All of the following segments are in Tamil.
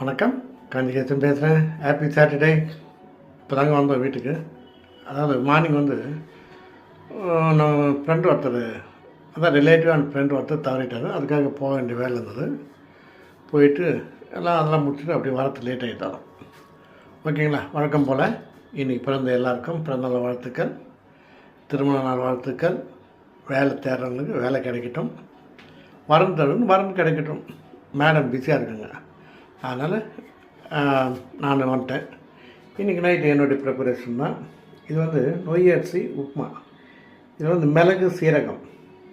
வணக்கம். காஞ்சிகேசன் பேசுகிறேன் ஹாப்பி சாட்டர்டே இப்போ தாங்க வந்தோம் வீட்டுக்கு. அதாவது மார்னிங் வந்து நான் நம்ம ஃப்ரெண்டு ஒருத்தர் அதான் ரிலேட்டிவான ஃப்ரெண்டு ஒருத்தர் தவறிட்டார். அதுக்காக போக வேண்டிய வேலை இருந்தது. போயிட்டு எல்லாம் அதெல்லாம் முடிச்சுட்டு அப்படி வரத்து லேட் ஆகிட்டாலும் ஓகேங்களா? வழக்கம் போல் இன்றைக்கி பிறந்த எல்லாருக்கும் பிறந்தநாள் வாழ்த்துக்கள். திருமண நாள் வாழ்த்துக்கள். வேலை தேடுறவங்களுக்கு வேலை கிடைக்கட்டும். வரன் தருன்னு வரன் கிடைக்கட்டும். மேடம் பிஸியாக இருக்குங்க. அதனால் நான் வந்துட்டேன். இன்றைக்கி நைட்டு என்னுடைய ப்ரிப்பரேஷன் தான். இது வந்து நொய் அரிசி உப்புமா. இது வந்து மிளகு சீரகம்.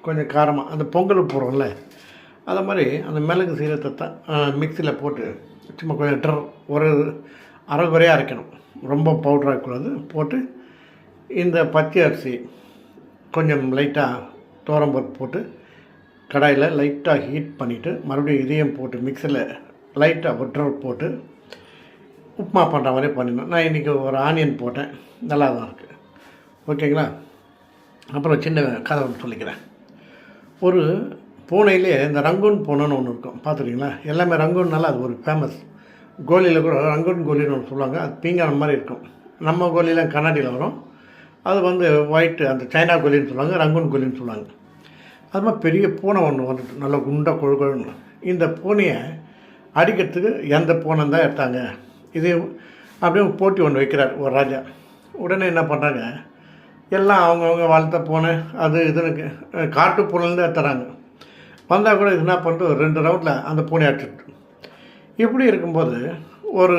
கொஞ்சம் காரமாக அந்த பொங்கல் போடுறோம்ல அது மாதிரி அந்த மிளகு சீரகத்தை தான் மிக்சியில் போட்டு சும்மா கொஞ்சம் ட்ரர் ஒரு அரை குறையாக அரைக்கணும். ரொம்ப பவுடராக கூடாது. போட்டு இந்த பச்சை அரிசி கொஞ்சம் லைட்டாக தோரம்பருப்பு போட்டு கடாயில் லைட்டாக ஹீட் பண்ணிவிட்டு மறுபடியும் இதையும் போட்டு மிக்சியில் லைட்டாக ஒற்றல் போட்டு உப்புமா பண்ணுற மாதிரி பண்ணிடணும் நான் இன்றைக்கி ஒரு ஆனியன் போட்டேன். நல்லா தான் இருக்குது ஓகேங்களா? அப்புறம் சின்ன கதை ஒன்று சொல்லிக்கிறேன். ஒரு பூனையிலே இந்த ரங்கூன் பூனைன்னு ஒன்று இருக்கும். பார்த்துருக்கீங்களா? எல்லாமே ரங்கூன்னால அது ஒரு ஃபேமஸ் கோலியில் கூட ரங்கூன் கோலின்னு ஒன்று சொல்லுவாங்க. அது பீங்கான மாதிரி இருக்கும். நம்ம கோலிலாம் கண்ணாடியில் வரும். அது வந்து ஒயிட்டு அந்த சைனா கோலின்னு சொல்லுவாங்க ரங்கூன் கோலின்னு சொல்லுவாங்க. அது மாதிரி பெரிய பூனை ஒன்று வந்துட்டு நல்லா குண்டாக கொழு கொழுன்னு. இந்த பூனையை அடிக்கிறதுக்கு எந்த போனம் தான் எடுத்தாங்க. இது அப்படியே போட்டி ஒன்று வைக்கிறார் ஒரு ராஜா. உடனே என்ன பண்ணுறாங்க எல்லாம் அவங்கவுங்க வளர்த்த பூனை அது இதுன்னு காட்டு பூனைலேருந்து எடுத்துறாங்க. வந்தால் கூட இது என்ன பண்ணுறது ஒரு ரெண்டு ரவுண்டில் அந்த பூனை அடிச்சுட்டு இப்படி இருக்கும்போது ஒரு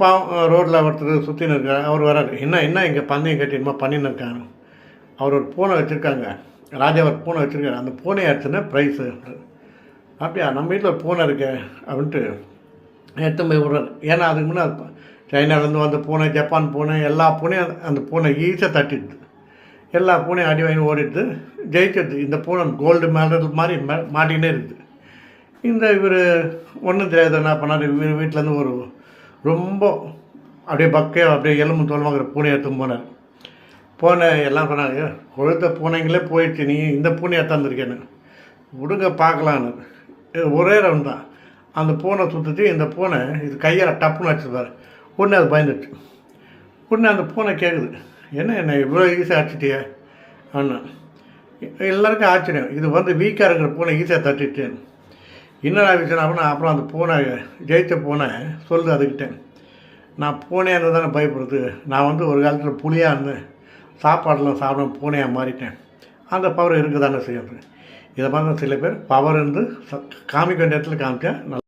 பா ரோட்டில் ஒருத்தர் சுற்றின்னு இருக்கார். அவர் வராரு. என்ன என்ன இங்கே பந்தயம் கட்டினுமா பண்ணின்னு இருக்காங்க அவர் ஒரு பூனை வச்சுருக்காங்க. ராஜா ஒரு பூனை வச்சுருக்காரு. அந்த பூனை அடிச்சுன்னா ப்ரைஸு அப்படியா நம்ம வீட்டில் பூனை இருக்கு அப்படின்ட்டு எடுத்து போய் விடுறாரு. ஏன்னா அதுக்கு முன்னே சைனாலேருந்து வந்த பூனை ஜப்பான் பூனை எல்லா பூனையும் அந்த- பூனை ஈஸியாக தட்டிடுது. எல்லா பூனையும் அடி வாங்கி ஓடிடுது. ஜெயிச்சிடுது இந்த பூனை கோல்டு மெடல் மாதிரி மே- இருக்குது. இந்த இவர் ஒன்றும் தெரியாது என்ன பண்ணார்? இவர் வீட்டிலேருந்து ஒரு ரொம்ப அப்படியே பக்கையாக அப்படியே எலும்பு தோல்வாங்கிற பூனை எடுத்து போனார். பூனை எல்லாம் சொன்னாங்க கொழுத்த பூனைங்களே போயிடுச்சு. நீ இந்த பூனை எடுத்தாந்துருக்கேன்னு விடுங்க பார்க்கலான்னு. இது ஒரே ரவுண்ட் தான். அந்த பூனை சுற்றுச்சு இந்த பூனை இது கையால் டப்புன்னு வச்சுருப்பார் உடனே அது பயந்துடுச்சு உடனே அந்த பூனை கேட்குது என்ன என்ன இவ்வளோ ஈஸியாக அடிச்சிட்டியே? அண்ணா எல்லாருக்கும் ஆச்சரியம். இது வந்து வீக்காக இருக்கிற பூனை ஈஸியாக தட்டிட்டேன். என்னடா விஷயம் அப்படின்னா அப்புறம் அந்த பூனை ஜெயித்த பூனை சொல்லுது அதுக்கிட்டேன் நான் பூனையாக இருந்தால் தானே பயப்படுறது. நான் வந்து ஒரு காலத்தில் புளியாக இருந்தேன். சாப்பாடெல்லாம் சாப்பிட பூனையாக மாறிட்டேன். அந்த பவர் இருக்க தானே செய்யுது. இதை மாதிரி சில பேர் பவர் இருந்து ச- காமிக்க வேண்டிய இடத்துல காமிச்சா நல்லா